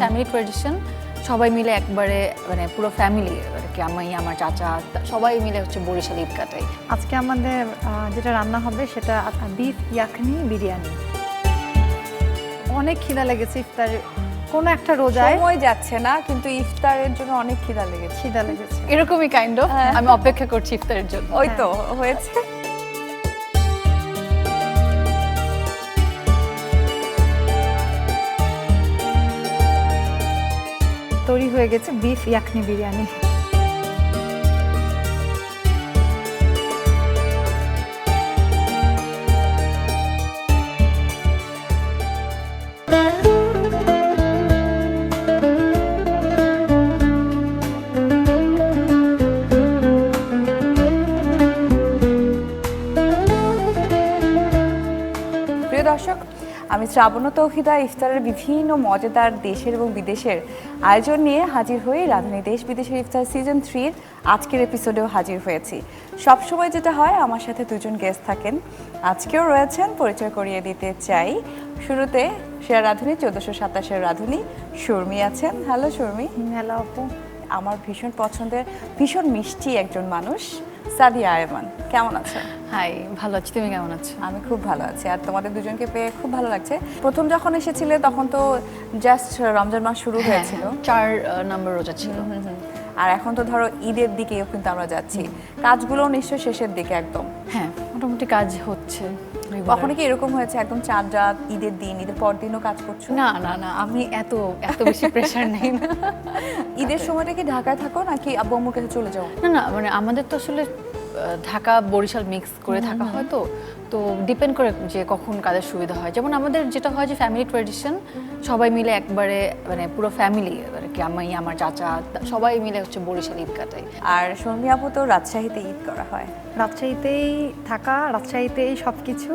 Family tradition সবাই মিলে একবারে মানে পুরো ফ্যামিলি কি আমি আমার চাচা সবাই মিলে হচ্ছে বরিশাল ঈদ কাটাই। আজকে আমাদের যেটা রান্না হবে সেটা বিফ ইয়াকনি বিরিয়ানি। অনেক খিদা লেগেছে ইফতার কোনো একটা রোজায়। সময় যাচ্ছে না কিন্তু ইফতারের জন্য অনেক খিদা লেগেছে। খিদা লেগেছে। এরকমই কাইন্ড অফ আমি অপেক্ষা করছি ইফতারের জন্য। ওই তো হয়েছে। তৈরি হয়ে গেছে বিফ ইয়াকনি বিরিয়ানি। শ্রাবণ তৌহিদা ইফতারের বিভিন্ন মজাদার দেশের এবং বিদেশের আয়োজন নিয়ে হাজির হয়ে রাজধানী দেশ বিদেশের ইফতার সিজন থ্রির আজকের এপিসোডেও হাজির হয়েছি। সবসময় যেটা হয় আমার সাথে দুজন গেস্ট থাকেন। আজকেও রয়েছেন পরিচয় করিয়ে দিতে চাই। শুরুতে সেরা রাধুনী চোদ্দোশো সাতাশের রাধুনী সুরমি আছেন। হ্যালো সুরমি হ্যালো আপু। আমার ভীষণ পছন্দের ভীষণ মিষ্টি একজন মানুষ। সাদিয়া আয়মান কেমন আছো? হাই ভালো আছি। তুমি কেমন আছো? আমি খুব ভালো আছি। আর তোমাদের দুজনকে পেয়ে খুব ভালো লাগছে। প্রথম যখন এসেছিলে তখন তো জাস্ট রমজান মাস শুরু হয়েছিল। হ্যাঁ, চার নাম্বার রোজা ছিল। আর এখন তো ধরো ঈদের দিকেও কিন্তু আমরা যাচ্ছি। কাজগুলো নিশ্চয় শেষের দিকে একদম। হ্যাঁ মোটামুটি কাজ হচ্ছে। কখনো কি এরকম হয়েছে একদম চার রাত ঈদের দিন ঈদের পর দিনও কাজ করছ? না না না আমি এত এত বেশি প্রেশার নেই। না ঈদের সময়টা কি ঢাকায় থাকো নাকি আব্বু আম্মুর কাছে চলে যাও? না না মানে আমাদের তো আসলে ঢাকা বরিশাল মিক্স করে থাকা হয় তো তো ডিপেন্ড করে যে কখন কাদের সুবিধা হয়। যেমন আমাদের যেটা হয় যে ফ্যামিলি ট্রেডিশন সবাই মিলে একবারে মানে পুরো ফ্যামিলি আর কি আমি আমার চাচা সবাই মিলে হচ্ছে বরিশাল ঈদ কাটাই। আর সন্ধ্যা আপু তো রাজশাহীতে ঈদ করা হয়। রাজশাহীতেই থাকা রাজশাহীতেই সব কিছু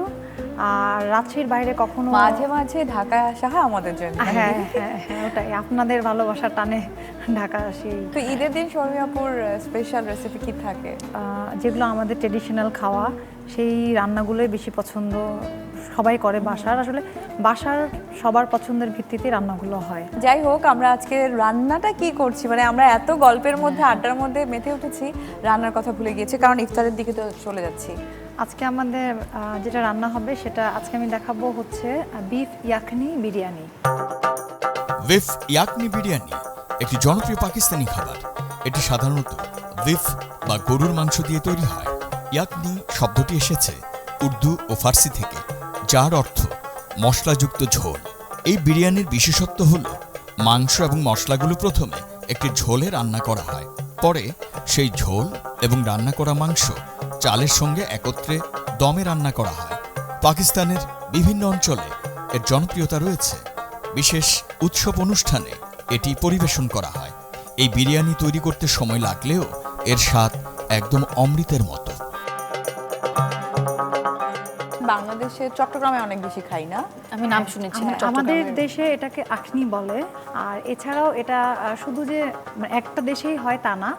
আর রাজশাহীর বাইরে কখনো মাঝে মাঝে ঢাকায় আসা হয় আমাদের জন্য। হ্যাঁ হ্যাঁ হ্যাঁ ওটাই। আপনাদের ভালোবাসার টানে ঢাকা আসি। তো ঈদের দিন শর্মি আপুর স্পেশাল রেসিপি কি থাকে? যেগুলো আমাদের ট্রেডিশনাল খাওয়া সেই রান্নাগুলোই বেশি পছন্দ সবাই করে বাসার। আসলে বাসার সবার পছন্দের ভিত্তিতে রান্নাগুলো হয়। যাই হোক আমরা আজকে রান্নাটা কি করছি? মানে আমরা এত গল্পের মধ্যে আড্ডার মধ্যে মেতে উঠেছি রান্নার কথা ভুলে গিয়েছি কারণ ইফতারের দিকে তো চলে যাচ্ছি। আজকে আমাদের যেটা রান্না হবে সেটা আজকে আমি দেখাবো হচ্ছে বিফ ইয়াকনি বিরিয়ানি। বিফ ইয়াকনি বিরিয়ানি একটি জনপ্রিয় পাকিস্তানি খাবার। এটি সাধারণত বিফ বা গরুর মাংস দিয়ে তৈরি হয়। ইয়াকনি শব্দটি এসেছে উর্দু ও ফার্সি থেকে, যার অর্থ মশলাযুক্ত ঝোল। এই বিরিয়ানির বিশেষত্ব হল, মাংস এবং মশলাগুলো প্রথমে একটি ঝোলে রান্না করা হয়। পরে সেই ঝোল এবং রান্না করা মাংস চালের সঙ্গে একত্রে দমে রান্না করা হয়। পাকিস্তানের বিভিন্ন অঞ্চলে এর জনপ্রিয়তা রয়েছে। বিশেষ উৎসব অনুষ্ঠানে এটি পরিবেশন করা হয়। এই বিরিয়ানি তৈরি করতে সময় লাগলেও এর স্বাদ একদম অমৃতের মতো। বাংলাদেশে চট্টগ্রামে অনেক বেশি খাই না? আমি নাম শুনেছি আমাদের দেশে এটাকে আখনি বলে। আর এছাড়াও এটা শুধু যে মানে একটা দেশেই হয় তা না।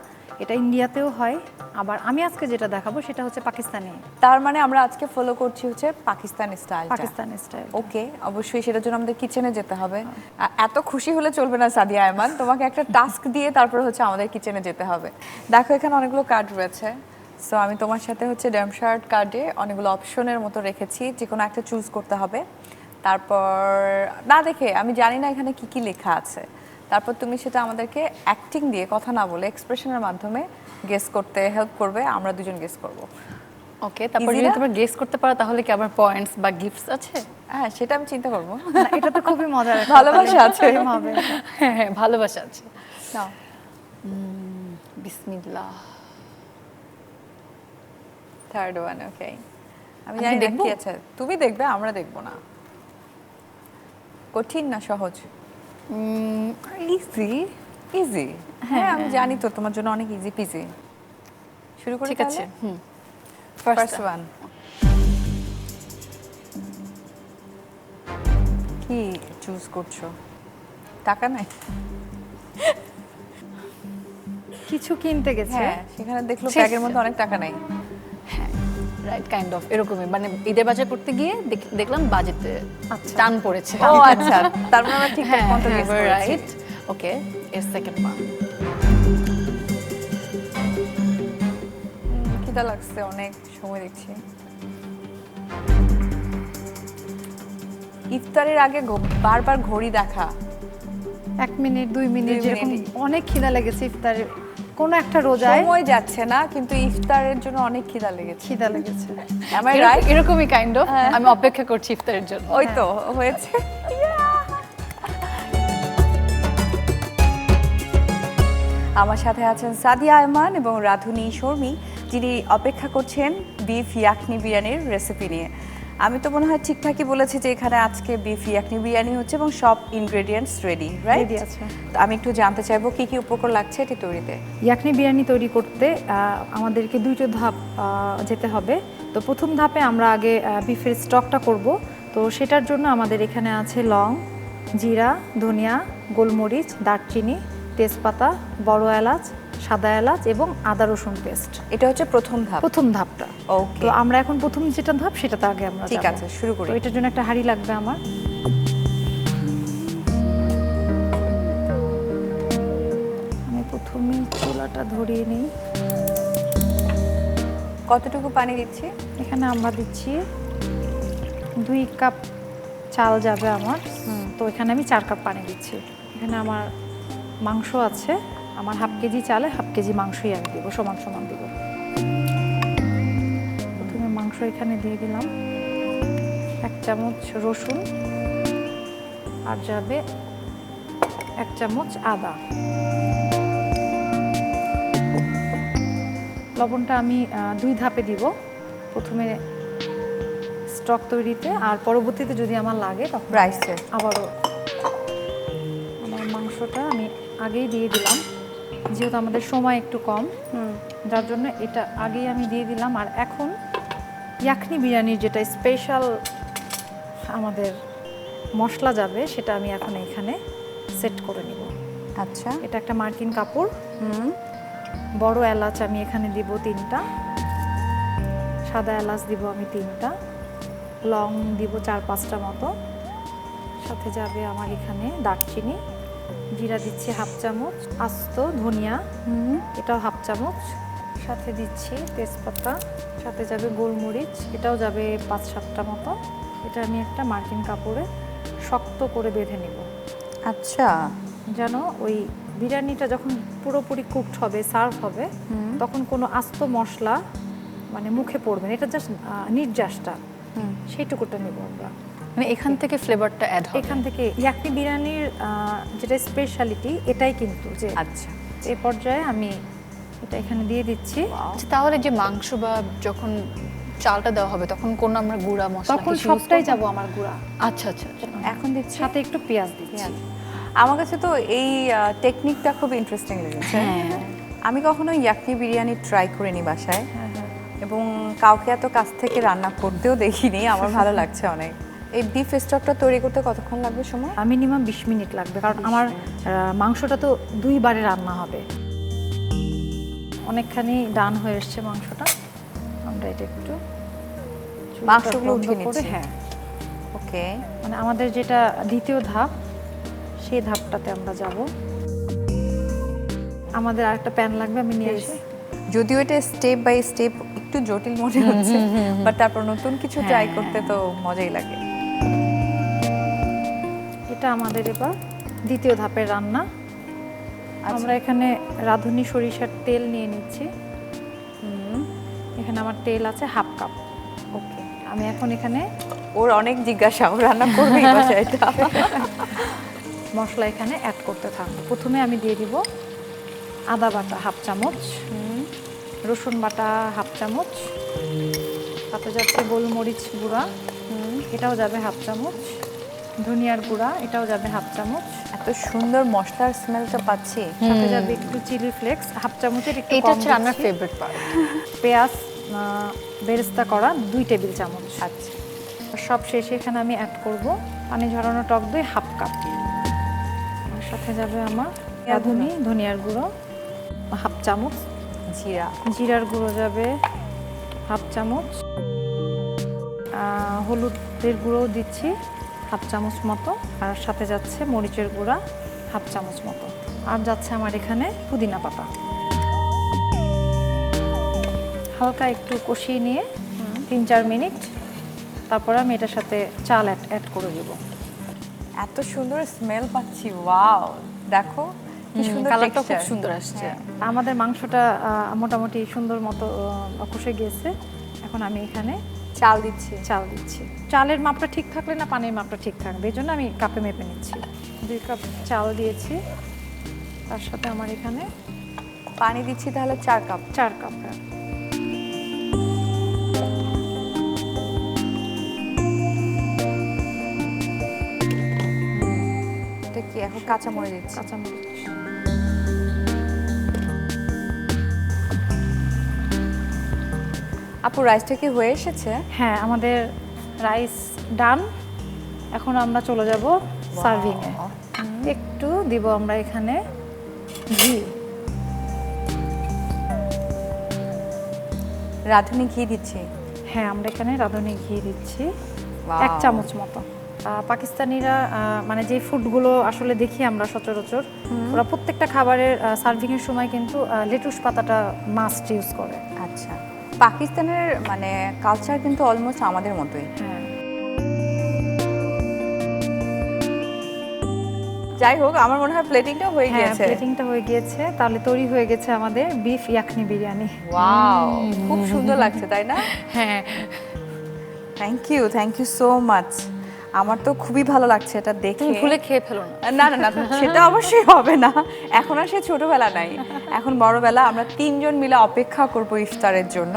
এটা ইন্ডিয়াতেও হয়। আবার আমি আজকে যেটা দেখাবো সেটা হচ্ছে পাকিস্তানি। তার মানে আমরা আজকে ফলো করছি হচ্ছে Pakistan style Pakistani style okay অবশ্যই সেটার জন্য আমাদের কিচেনে যেতে হবে। এত খুশি হলে চলবে না সাদিয়া আয়মান। তোমাকে একটা টাস্ক দিয়ে তারপর হচ্ছে আমাদের কিচেনে যেতে হবে। দেখো এখানে অনেকগুলো কার্ড রয়েছে। সো আমি তোমার সাথে হচ্ছে ড্যামশার্ট কার্ডে অনেকগুলো অপশনের মতো রেখেছি। যে কোনো একটা চুজ করতে হবে। তারপর না দেখে আমি জানি না এখানে কি কি লেখা আছে। তারপর তুমি সেটা আমাদেরকে অ্যাক্টিং দিয়ে কথা না বলে এক্সপ্রেশনের মাধ্যমে গেস করতে হেল্প করবে আমরা দুজন গেস করব। ওকে তারপর যদি তোমরা গেস করতে পারো তাহলে কি আবার পয়েন্টস বা গিফটস আছে? হ্যাঁ সেটা আমি চিন্তা করব। এটা তো খুবই মজার ভালোবাসা আছে। হবে হ্যাঁ হ্যাঁ ভালোবাসা আছে। নাও। বিসমিল্লাহ। থার্ড ওয়ান ওকে আমি জানি দেখব? দেখব? কি আছে। তুমি দেখবে আমরা দেখব না। কঠিন না সহজ? ইজি ইজি হ্যাঁ আমি জানি তো তোমার জন্য অনেক ইজি পিজি শুরু করি ঠিক আছে হুম। ফার্স্ট ফার্স্ট ওয়ান কি চুজ করছ? টাকা নাই? কিছু কিনতে গেছে। হ্যাঁ সেখানে দেখল ব্যাগের মধ্যে অনেক টাকা নাই। রাইট কাইন্ড অফ এরকমই। মানে ঈদের বাজার করতে গিয়ে দেখলাম বাজেটে আচ্ছা। টান পড়েছে। ও আচ্ছা। তার মানে আমরা ঠিকঠাক মতো রাইট ওকে এর সেকেন্ড ওয়ান খিদা লাগছে অনেক সময় দেখছি ইফতারের আগে বারবার ঘড়ি দেখা। এক মিনিট দুই মিনিট যেরকম অনেক খিদা লেগেছে ইফতারে কোনো একটা রোজায় সময় যাচ্ছে না কিন্তু ইফতারের জন্য অনেক খিদা লেগেছে। খিদা লেগেছে। I right? এরকমই কাইন্ড অফ হ্যাঁ। আমি অপেক্ষা করছি ইফতারের জন্য। ওই তো হয়েছে। আমার সাথে আছেন সাদিয়া আয়মান এবং রাধুনী শর্মী যিনি অপেক্ষা করছেন বিফ ইয়াকনি বিরিয়ানির রেসিপি নিয়ে। আমি তো মনে হয় ঠিকঠাকই বলেছি যে এখানে আজকে বিফ ইয়াকনি বিরিয়ানি হচ্ছে এবং সব ইনগ্রেডিয়েন্টস রেডি রাইট আছে। আমি একটু জানতে চাইব কি কি উপকরণ লাগছে এটি তৈরিতে? ইয়াকনি বিরিয়ানি তৈরি করতে আমাদেরকে দুইটো ধাপ যেতে হবে। তো প্রথম ধাপে আমরা আগে বিফের স্টকটা করব। তো সেটার জন্য আমাদের এখানে আছে লং জিরা ধনিয়া গোলমরিচ দারচিনি তেজপাতা বড় এলাচ সাদা এলাচ এবং আদা রসুন পেস্ট। এটা হচ্ছে প্রথম ধাপ। প্রথম ধাপটা। ওকে তো আমরা এখন প্রথম যেটা ধাপ সেটাতে আগে আমরা ঠিক আছে, শুরু করি। তো এটার জন্য একটা হাঁড়ি লাগবে আমার। আমি প্রথমে চুলাটা ধরিয়ে নিই। কতটুকু পানি দিচ্ছি? এখানে আমরা দিচ্ছি দুই কাপ চাল যাবে আমার। তো এখানে আমি চার কাপ পানি দিচ্ছি। এখানে আমার মাংস আছে। আমার হাফ কেজি চালে হাফ কেজি মাংসই আমি দেবো সমান সমান দেবো। প্রথমে মাংস এখানে দিয়ে দিলাম। এক চামচ রসুন আর যাবে এক চামচ আদা। লবণটা আমি দুই ধাপে দিব। প্রথমে স্টক তৈরিতে আর পরবর্তীতে যদি আমার লাগে তখন রাইসে আবারও আমার মাংসটা আমি আগেই দিয়ে দিলাম। যেহেতু আমাদের সময় একটু কম যার জন্য এটা আগেই আমি দিয়ে দিলাম। আর এখন ইয়াখনি বিরিয়ানির যেটা স্পেশাল আমাদের মশলা যাবে সেটা আমি এখন এখানে সেট করে নিব। আচ্ছা। এটা একটা মার্কিন কাপড়। হুম। বড় এলাচ আমি এখানে দিব তিনটা। সাদা এলাচ দিব আমি তিনটা। লং দিব চার পাঁচটা মতো। সাথে যাবে আমার এখানে দারচিনি। জিরা দিচ্ছি হাফ চামচ আস্ত ধনিয়া হুম। এটাও হাফ চামচ। সাথে দিচ্ছি তেজপাতা সাথে যাবে গোলমরিচ এটাও যাবে পাঁচ সাতটা মতো। এটা আমি একটা মার্কিন কাপড়ে শক্ত করে বেঁধে নেব। আচ্ছা। যেন ওই বিরিয়ানিটা যখন পুরোপুরি কুকড হবে সার্ভ হবে তখন কোনো আস্ত মশলা মানে মুখে পড়বে না। এটা জাস্ট নির্যাসটা। সেইটুকুটা নেব আমরা। মানে এখান থেকে ফ্লেভারটা অ্যাড হবে। এখান থেকে ইয়াকনি বিরিয়ানির যেটা স্পেশালিটি এটাই কিন্তু যে আচ্ছা। এ পর্যায়ে আমি এটা এখানে দিয়ে দিচ্ছি। আচ্ছা তাহলে যে মাংস বা যখন চালটা দেওয়া হবে তখন কোন আমরা গুঁড়া মশলা তখন সবটাই? যাব আমার গুঁড়া। আচ্ছা আচ্ছা আচ্ছা। এখন দিচ্ছি সাথে একটু পেঁয়াজ দিচ্ছি। আমার কাছে তো এই টেকনিকটা খুব ইন্টারেস্টিং লেগেছে। হ্যাঁ। আমি কখনো ইয়াকনি বিরিয়ানি ট্রাই করিনি বাসায়। হ্যাঁ, হ্যাঁ। এবং কাউকে এত কাছ থেকে রান্না করতেও দেখিনি আমার ভালো লাগছে অনেক। এই বিফ স্টকটা তৈরি করতে কতক্ষণ লাগবে সময়? মিনিমাম বিশ মিনিট লাগবে কারণ আমার মাংসটা তো দুইবারে রান্না হবে। অনেকখানি ডান হয়ে এসছে মাংসটা। আমরা এটা একটু মাংসগুলো উঠিয়ে নিচ্ছি। হ্যাঁ। ওকে। মানে আমাদের যেটা দ্বিতীয় ধাপ সেই ধাপটাতে আমরা যাব। আমাদের আরেকটা প্যান লাগবে আমি নিয়ে আসি। যদিও এটা স্টেপ বাই স্টেপ একটু জটিল মনে হচ্ছে বাট তারপর নতুন কিছু ট্রাই করতে তো মজাই লাগে। এটা আমাদের এবার দ্বিতীয় ধাপের রান্না। আমরা এখানে রাঁধুনি সরিষার তেল নিয়ে নিচ্ছি। এখানে আমার তেল আছে হাফ কাপ। ওকে। আমি এখন এখানে ওর অনেক জিজ্ঞাসা ও রান্না করবে এটা মশলা এখানে অ্যাড করতে থাকব। প্রথমে আমি দিয়ে দিব আদা বাটা হাফ চামচ রসুন বাটা হাফ চামচ সাথে যাচ্ছে গোলমরিচ গুঁড়া। এটাও যাবে হাফ চামচ। ধনিয়ার গুঁড়া এটাও যাবে হাফ চামচ। এত সুন্দর মশলার স্মেলটা পাচ্ছি। সাথে যাবে একটু চিলি ফ্লেক্স হাফ চামচের একটু এটা হচ্ছে দিচ্ছি। ফেভারিট পার্ট পেঁয়াজ বেরেস্তা করা দুই টেবিল চামচ। আচ্ছা। সব শেষে এখানে আমি অ্যাড করব পানি ঝরানো টক দই হাফ কাপ। আর সাথে যাবে আমার রাঁধুনি ধনিয়ার গুঁড়ো হাফ চামচ। জিরা। জিরার গুঁড়ো যাবে হাফ চামচ। হলুদের গুঁড়োও দিচ্ছি। হাফ চামচ মতো আর সাথে যাচ্ছে মরিচের গুঁড়া হাফ চামচ মতো। আর যাচ্ছে আমার এখানে পুদিনা পাতা। হালকা একটু কষিয়ে নিয়ে তিন চার মিনিট তারপর আমি এটার সাথে চাল অ্যাড অ্যাড করে দেবো। এত সুন্দর স্মেল পাচ্ছি ওয়াও দেখো সুন্দর কালারটা খুব সুন্দর আসছে। আমাদের মাংসটা মোটামুটি সুন্দর মতো কষে গিয়েছে। এখন আমি এখানে চাল দিচ্ছি। চাল দিচ্ছি। চালের মাপটা ঠিক থাকলে না পানির মাপটা ঠিক থাকবে এই জন্য আমি কাপে মেপে নিচ্ছি। দুই কাপ চাল দিয়েছি তার সাথে আমার এখানে পানি দিচ্ছি তাহলে চার কাপ। চার কাপ। এটা কি এখন কাঁচা মরে দিচ্ছি কাঁচামরিচ। আপু রাইসটা কি হয়ে এসেছে? হ্যাঁ আমাদের রাইস ডান এখন আমরা চলে যাব সার্ভিংয়ে একটু দিব আমরা এখানে ঘি। রাঁধুনি ঘি দিচ্ছি। হ্যাঁ আমরা এখানে রাঁধুনি ঘি দিচ্ছি। এক চামচ মতো। পাকিস্তানিরা মানে যে ফুডগুলো আসলে দেখি আমরা সচরাচর ওরা প্রত্যেকটা খাবারের সার্ভিং এর সময় কিন্তু লেটুস পাতাটা মাস্ট ইউজ করে। আচ্ছা। পাকিস্তানের মানে কালচার কিন্তু অলমোস্ট আমাদের মতোই। হ্যাঁ। যাই হোক আমার মনে হয় প্লেটিংটা হয়ে হ্যাঁ গিয়েছে। প্লেটিংটা হয়ে গিয়েছে তাহলে তৈরি হয়ে গেছে আমাদের বিফ ইয়াকনি বিরিয়ানি ওয়াও খুব সুন্দর লাগছে তাই না? হ্যাঁ। Thank you thank you so much আমার তো খুবই ভালো লাগছে এটা দেখে। ভুলে খেয়ে ফেলো না। না না না সেটা অবশ্যই হবে না। এখন আর সে ছোটবেলা নাই। এখন বড়বেলা আমরা তিনজন মিলে অপেক্ষা করব ইফতারের জন্য।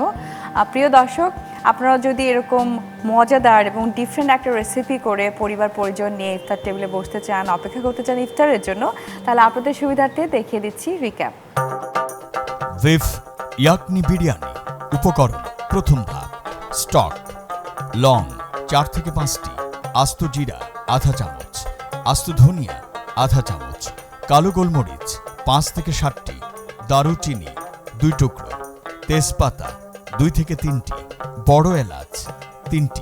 প্রিয় দর্শক আপনারা যদি এরকম মজাদার এবং ডিফারেন্ট একটা রেসিপি করে পরিবার পরিজন নিয়ে ইফতার টেবিলে বসতে চান অপেক্ষা করতে চান ইফতারের জন্য তাহলে আপনাদের সুবিধার্থে দেখিয়ে দিচ্ছি রিক্যাপ ভিফ ইয়াকনি বিরিয়ানি উপকরণ প্রথম ধাপ স্টক লং চার থেকে পাঁচটি। আস্ত জিরা, আধা চামচ। আস্ত ধনিয়া, আধা চামচ। কালো গোলমরিচ, পাঁচ থেকে ষাটটি দারুচিনি, দুই টুকরো। তেজপাতা, দুই থেকে তিনটি। বড় এলাচ, তিনটি।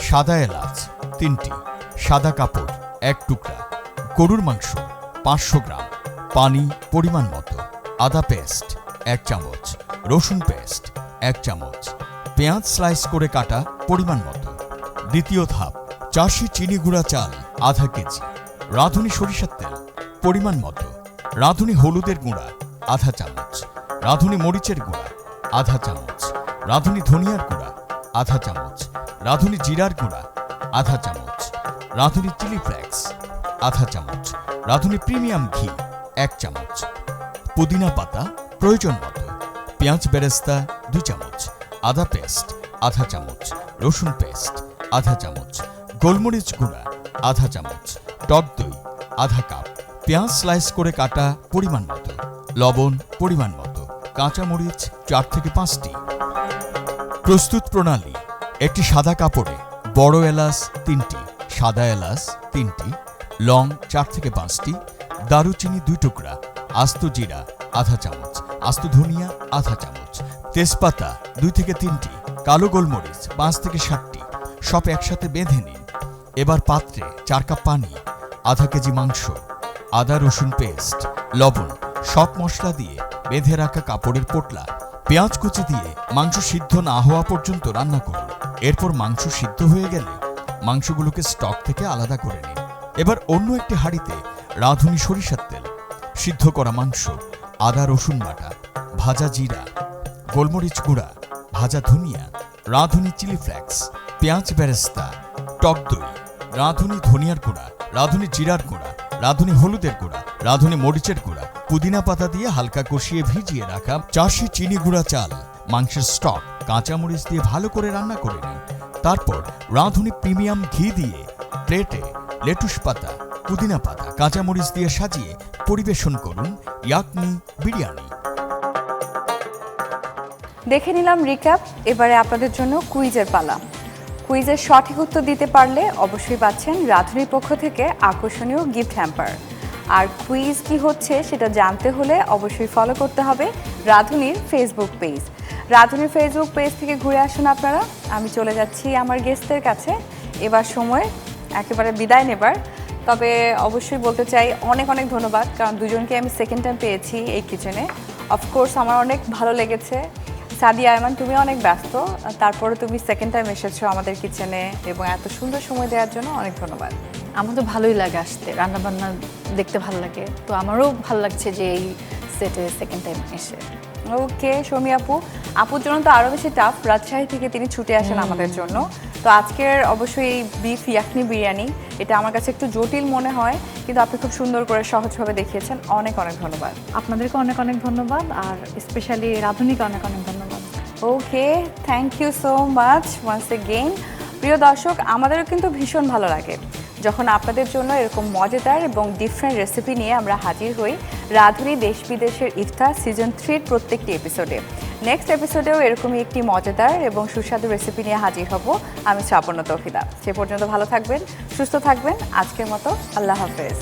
সাদা এলাচ, তিনটি। সাদা কাপড়, এক টুকরা। গরুর মাংস, পাঁচশো গ্রাম। পানি, পরিমাণ মতো। আদা পেস্ট, এক চামচ। রসুন পেস্ট, এক চামচ। পেঁয়াজ স্লাইস করে কাটা, পরিমাণ মতো। দ্বিতীয় ধাপ। চাষি চিনি গুঁড়া চাল, আধা কেজি। রাঁধুনি সরিষার তেল, পরিমাণ মতো। রাঁধুনি হলুদের গুঁড়া, আধা চামচ। রাঁধুনি মরিচের গুঁড়া, আধা চামচ। রাঁধুনি ধনিয়ার গুঁড়া, আধা চামচ। রাঁধুনি জিরার গুঁড়া, আধা চামচ। রাঁধুনি চিলি ফ্লেক্স, আধা চামচ। রাঁধুনি প্রিমিয়াম ঘি, এক চামচ। পুদিনা পাতা, প্রয়োজন মতো। পেঁয়াজ বেরেস্তা, দুই চামচ। আদা পেস্ট, আধা চামচ। রসুন পেস্ট, আধা চামচ। গোলমরিচ গুঁড়া, আধা চামচ, টক দই, আধা কাপ, পেঁয়াজ স্লাইস করে কাটা পরিমাণ মতো, লবণ পরিমাণ মতো কাঁচামরিচ চার থেকে পাঁচটি। প্রস্তুত প্রণালী, একটি সাদা কাপড়ে, বড় এলাচ তিনটি, সাদা এলাচ তিনটি, লং চার থেকে পাঁচটি, দারুচিনি দুই টুকরা, আস্ত জিরা আধা চামচ, আস্ত ধনিয়া আধা চামচ, তেজপাতা দুই থেকে তিনটি, কালো গোলমরিচ পাঁচ থেকে ষাটটি সব একসাথে বেঁধে নিন। এবার পাত্রে চার কাপ পানি, আধা কেজি মাংস, আদা রসুন পেস্ট, লবণ, সব মশলা দিয়ে বেঁধে রাখা কাপড়ের পোটলা, পেঁয়াজ কুচি দিয়ে মাংস সিদ্ধ না হওয়া পর্যন্ত রান্না করুন। এরপর মাংস সিদ্ধ হয়ে গেলে মাংসগুলোকে স্টক থেকে আলাদা করে নিন। এবার অন্য একটি হাঁড়িতে রাঁধুনি সরিষার তেল, সিদ্ধ করা মাংস, আদা রসুন বাটা, ভাজা জিরা, গোলমরিচ গুঁড়া, ভাজা ধনিয়া, রাঁধুনি চিলি ফ্লেক্স, পেঁয়াজ বেরেস্তা, টক দই রাঁধুনি ধনিয়ার গুঁড়া, রাঁধুনি জিরার গুঁড়া, রাঁধুনি হলুদের গুঁড়া, রাঁধুনি মরিচের গুঁড়া, পুদিনা পাতা দিয়ে হালকা কষিয়ে ভিজিয়ে রাখা চাষি চিনি গুঁড়া চাল। মাংসের স্টক কাঁচামরিচ দিয়ে ভালো করে রান্না করে নিন। তারপর রাঁধুনি প্রিমিয়াম ঘি দিয়ে প্লেটে লেটুস পাতা, পুদিনা পাতা, কাঁচামরিচ দিয়ে সাজিয়ে পরিবেশন করুন ইয়াকনি বিরিয়ানি। দেখে নিলাম রিক্যাপ এবারে আপনাদের জন্য কুইজের পালা। কুইজের সঠিক উত্তর দিতে পারলে অবশ্যই পাচ্ছেন রাধুনির পক্ষ থেকে আকর্ষণীয় গিফট হ্যাম্পার আর কুইজ কি হচ্ছে সেটা জানতে হলে অবশ্যই ফলো করতে হবে রাধুনির Facebook page Radhuni Facebook page থেকে ঘুরে আসুন আপনারা। আমি চলে যাচ্ছি আমার গেস্টদের কাছে। এবার সময় একেবারে বিদায় নেবার। তবে অবশ্যই বলতে চাই অনেক অনেক ধন্যবাদ, কারণ দুজনকে আমি সেকেন্ড টাইম পেয়েছি এই কিচেনে অফকোর্স আমার অনেক ভালো লেগেছে। সাদিয়া আয়মান তুমি অনেক ব্যস্ত। তারপরে তুমি সেকেন্ড টাইম এসেছ আমাদের কিচেনে এবং এত সুন্দর সময় দেওয়ার জন্য অনেক ধন্যবাদ। আমার তো ভালোই লাগে আসতে রান্নাবান্না দেখতে ভালো লাগে। তো আমারও ভালো লাগছে যে এই সেটে সেকেন্ড টাইম এসে। ওকে শমি আপু। আপুর জন্য তো আরও বেশি টাফ রাজশাহী থেকে তিনি ছুটে আসেন আমাদের জন্য। তো আজকের অবশ্যই এই বিফ ইয়াকনি বিরিয়ানি এটা আমার কাছে একটু জটিল মনে হয় কিন্তু আপনি খুব সুন্দর করে সহজভাবে দেখিয়েছেন। অনেক অনেক ধন্যবাদ। আপনাদেরকে অনেক অনেক ধন্যবাদ আর স্পেশালি রাধুনিকে অনেক অনেক ধন্যবাদ। Okay thank you so much once again প্রিয় দর্শক আমাদেরও কিন্তু ভীষণ ভালো লাগে যখন আপনাদের জন্য এরকম মজাদার এবং ডিফারেন্ট রেসিপি নিয়ে আমরা হাজির হই রাধুনী দেশ বিদেশের ইফতার সিজন থ্রির প্রত্যেকটি এপিসোডে নেক্সট এপিসোডেও এরকমই একটি মজাদার এবং সুস্বাদু রেসিপি নিয়ে হাজির হব আমি শ্রাবণ তৌফিদা। সে পর্যন্ত ভালো থাকবেন, সুস্থ থাকবেন। আজকের মতো আল্লাহ হাফেজ।